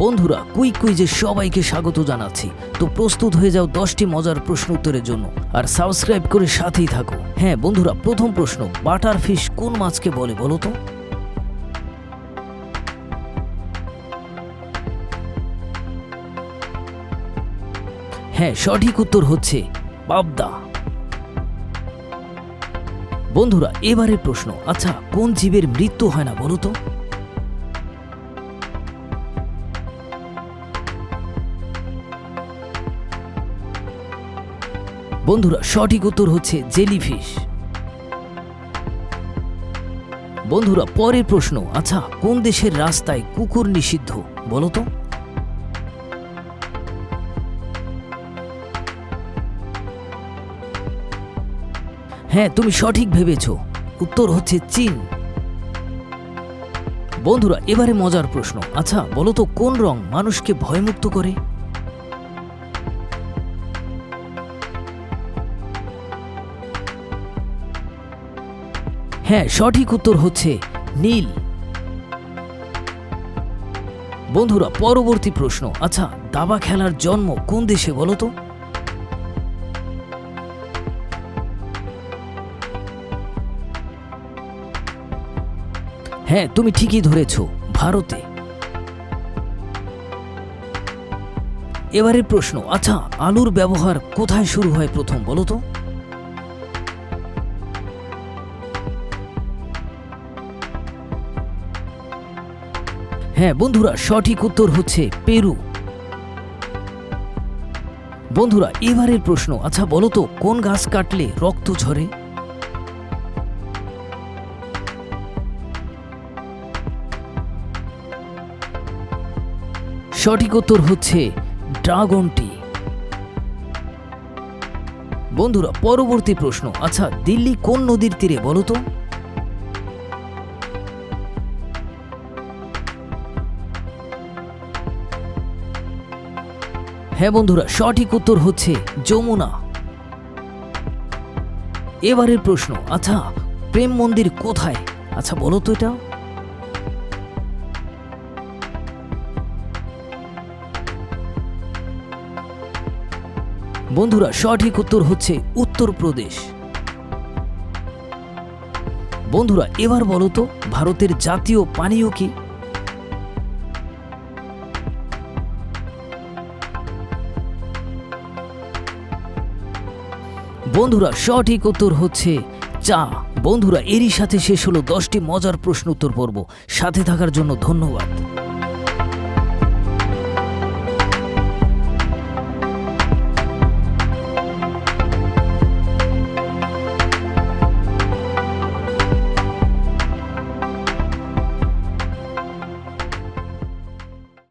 বন্ধুরা কুইক কুইজে সবাইকে স্বাগত জানাচ্ছি। তো প্রস্তুত হয়ে যাও দশটি মজার প্রশ্ন উত্তরের জন্য। আর সাবস্ক্রাইব করে সাথেই থাকো। হ্যাঁ বন্ধুরা, প্রথম প্রশ্ন, বাটার ফিশ কোন মাছকে বলে বলো তো? হ্যাঁ সঠিক উত্তর হচ্ছে পাবদা। বন্ধুরা, এবারের প্রশ্ন আচ্ছা কোন জীবের মৃত্যু হয় না বলো তো? বন্ধুরা, সঠিক উত্তর হচ্ছে জেলিফিশ। বন্ধুরা, পরের প্রশ্ন আচ্ছা কোন দেশের রাস্তায় কুকুর নিষিদ্ধ, বলো তো? হ্যাঁ তুমি সঠিক ভেবেছ, উত্তর হচ্ছে চীন। বন্ধুরা, এবারে মজার প্রশ্ন আচ্ছা বলো তো, কোন রং মানুষকে ভয়মুক্ত করে? হ্যাঁ সঠিক উত্তর হচ্ছে নীল। বন্ধুরা, পরবর্তী প্রশ্ন। আচ্ছা দাবা খেলার জন্ম কোন দেশে বলো তো? হ্যাঁ তুমি ঠিকই ধরেছ, ভারতে। এবারের প্রশ্ন। আচ্ছা আলুর ব্যবহার কোথায় শুরু হয় প্রথম, বলো তো? হ্যাঁ বন্ধুরা, সঠিক উত্তর হচ্ছে পেরু। বন্ধুরা, এবারের প্রশ্ন আচ্ছা বলো তো, কোন গাছ কাটলে রক্ত ঝরে? সঠিক উত্তর হচ্ছে ড্রাগন টি বন্ধুরা, পরবর্তী প্রশ্ন আচ্ছা দিল্লি কোন নদীর তীরে, বলো তো? হ্যাঁ বন্ধুরা, সঠিক উত্তর হচ্ছে যমুনা। এবারের প্রশ্ন আচ্ছা প্রেম মন্দির কোথায়? আচ্ছা বলো তো এটা। বন্ধুরা, সঠিক উত্তর হচ্ছে উত্তরপ্রদেশ বন্ধুরা, এবার বলো তো, ভারতের জাতীয় পানীয় কি? বন্ধুরা, সঠিক উত্তর হচ্ছে চা। বন্ধুরা, এরই সাথে শেষ হলো দশটি মজার প্রশ্ন উত্তর পর্ব। সাথে থাকার জন্য ধন্যবাদ।